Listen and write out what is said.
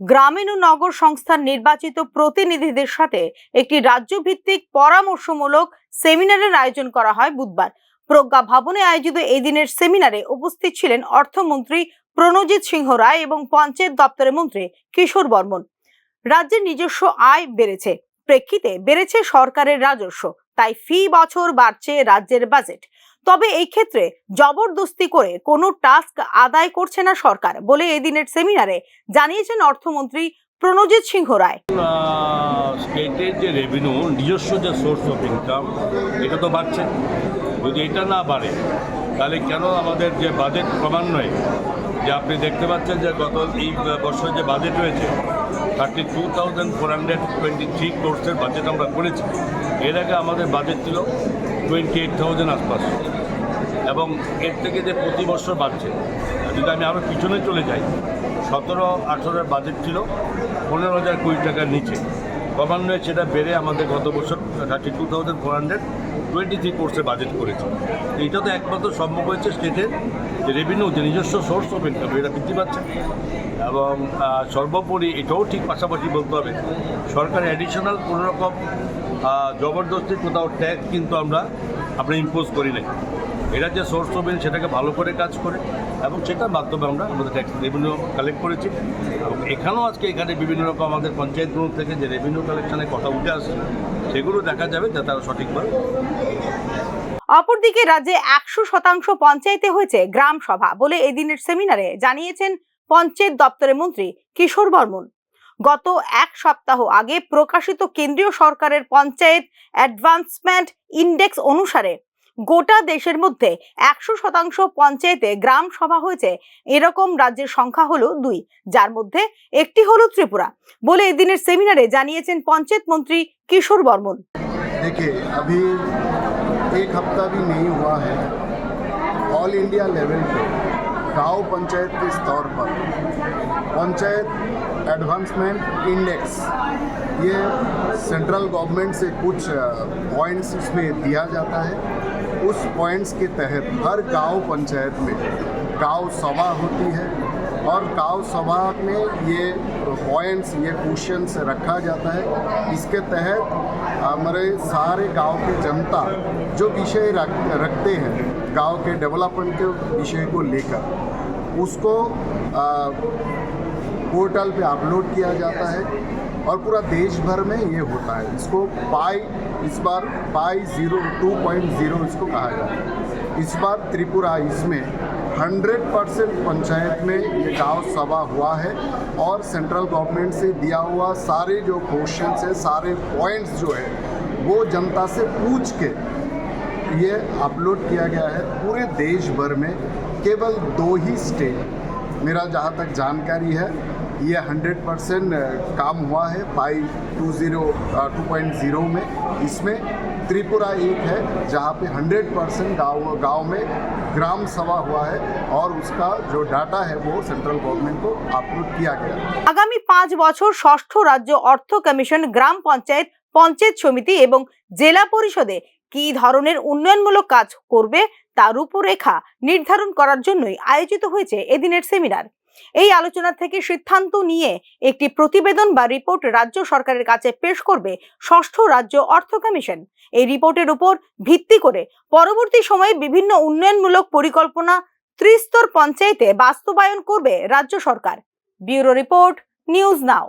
গ্রামীণ ও নগর সংস্থার নির্বাচিত প্রতিনিধিদের সাথে একটি রাজ্যভিত্তিক পরামর্শমূলক সেমিনারের আয়োজন করা হয় বুধবার। প্রজ্ঞা ভবনে আয়োজিত এই দিনের সেমিনারে উপস্থিত ছিলেন অর্থমন্ত্রী প্রণজিৎ সিংহ রায় এবং পঞ্চায়েত দপ্তরের মন্ত্রী কিশোর বর্মন। রাজ্যের নিজস্ব আয় বেড়েছে, প্রেক্ষিতে বেড়েছে সরকারের রাজস্ব। তাই ফি বছর বাড়ছে রাজ্যের বাজেট। তবে এই ক্ষেত্রে জবরদস্তি করে কোনো টাস্ক আদায় করছে না সরকার বলে এদিনের সেমিনারে জানিয়েছেন অর্থমন্ত্রী প্রণজিৎ সিংহ রায়। স্টেটের যে রেভিনিউ নিজস্ব যে সোর্স অফ ইনকাম এটা তো বাড়ছে। যদি এটা না বাড়ে, তাহলে কেন আমাদের যে বাজেট ক্রমান্বয়ে? যে আপনি দেখতে পাচ্ছেন যে গত এই বছর যে বাজেট হয়েছে thirty two thousand four hundred twenty three কোর্সের বাজেট আমরা করেছি। এর আগে আমাদের বাজেট ছিল টোয়েন্টি এইট থাউজেন্ড আশপাশ। এবং এর থেকে যে প্রতি বছর বাড়ছে যদি আমি আরও পিছনে চলে যাই, সতেরো, আঠেরোর বাজেট ছিল, পনেরো হাজার কোটি টাকার নিচে। ক্রমান্বয়ে সেটা বেড়ে আমাদের গত বছর thirty two thousand four hundred twenty three কোর্সে বাজেট করেছে এইটা তো একমাত্র সম্ভব হয়েছে স্টেটের যে রেভিনিউ যে নিজস্ব সোর্স অফ ইনকাম এটা বৃদ্ধি পাচ্ছে। এবং সর্বোপরি এটাও ঠিক পাশাপাশি বলতে হবে, সরকার অ্যাডিশনাল কোনো রকম জবরদস্তি কোথাও ট্যাক্স কিন্তু আমরা আমরা ইম্পোজ করি নাই। এটা যে সোর্স অফ সেটাকে ভালো করে কাজ করে, এবং সেটার মাধ্যমে আমরা আমাদের ট্যাক্স রেভিনিউ কালেক্ট করেছি। এবং এখানেও আজকে এখানে বিভিন্ন রকম আমাদের পঞ্চায়েতগুলো থেকে যে রেভিনিউ কালেকশনের কথা উঠে আসছে, সেগুলো দেখা যাবে যাতে আরও সঠিকভাবে অপরদিকে রাজ্যে একশো শতাংশ পঞ্চায়েতে হয়েছে গ্রাম সভা বলে এদিনের সেমিনারে জানিয়েছেন পঞ্চায়েত দপ্তরের মন্ত্রী কিশোর বর্মন। গত এক সপ্তাহ আগে প্রকাশিত কেন্দ্রীয় সরকারের পঞ্চায়েত অ্যাডভান্সমেন্ট ইন্ডেক্স অনুসারে গোটা দেশের মধ্যে একশো শতাংশ পঞ্চায়েতে গ্রাম সভা হয়েছে এরকম রাজ্যের সংখ্যা হলো দুই যার মধ্যে একটি হলো ত্রিপুরা বলে এদিনের সেমিনারে জানিয়েছেন পঞ্চায়েত মন্ত্রী কিশোর বর্মন देखिए अभी एक हफ्ता भी नहीं हुआ है ऑल इंडिया लेवल पे गांव पंचायत के स्तर पर पंचायत एडवांसमेंट इंडेक्स ये सेंट्रल गवर्नमेंट से कुछ पॉइंट्स इसमें दिया जाता है उस पॉइंट्स के तहत हर गाँव पंचायत में गाँव सभा होती है और गाँव सभा में ये पॉइंट्स ये क्वेश्चंस रखा जाता है। इसके तहत हमारे सारे गाँव के जनता जो विषय रख, रखते हैं गाँव के डेवलपमेंट के विषय को लेकर उसको आ, पोर्टल पे अपलोड किया जाता है और पूरा देश भर में ये होता है। इसको पाई, इस बार PAI zero two point zero इसको कहा जाता है। इस बार त्रिपुरा इसमें 100 परसेंट पंचायत में ये गाँव सभा हुआ है और सेंट्रल गवर्नमेंट से दिया हुआ सारे जो क्वेश्चन है, सारे पॉइंट्स जो है, वो जनता से पूछ के ये अपलोड किया गया है पूरे देश भर में, केवल दो ही स्टेट। मेरा जहाँ तक जानकारी है ये 100 परसेंट काम हुआ है PAI two zero two point zero में इसमें त्रिपुरा एक है जहाँ पे 100 परसेंट गाँव गाँव में ग्राम सभा हुआ है और उसका जो डाटा है वो सेंट्रल गवर्नमेंट को अपलोड किया गया আগামী পাঁচ বছর ষষ্ঠ রাজ্য অর্থ কমিশন গ্রাম পঞ্চায়েত পঞ্চায়েত সমিতি এবং জেলা পরিষদে কি ধরনের উন্নয়নমূলক কাজ করবে তার রূপরেখা নির্ধারণ করার জন্যই আয়োজিত হয়েছে এদিনের সেমিনার এই আলোচনা থেকে সিদ্ধান্ত নিয়ে একটি প্রতিবেদন বা রিপোর্ট রাজ্য সরকারের কাছে পেশ করবে ষষ্ঠ রাজ্য অর্থ কমিশন। এই রিপোর্টের উপর ভিত্তি করে পরবর্তী সময়ে বিভিন্ন উন্নয়নমূলক পরিকল্পনা ত্রিস্তর পঞ্চায়েতে বাস্তবায়ন করবে রাজ্য সরকার। Bureau report, news now.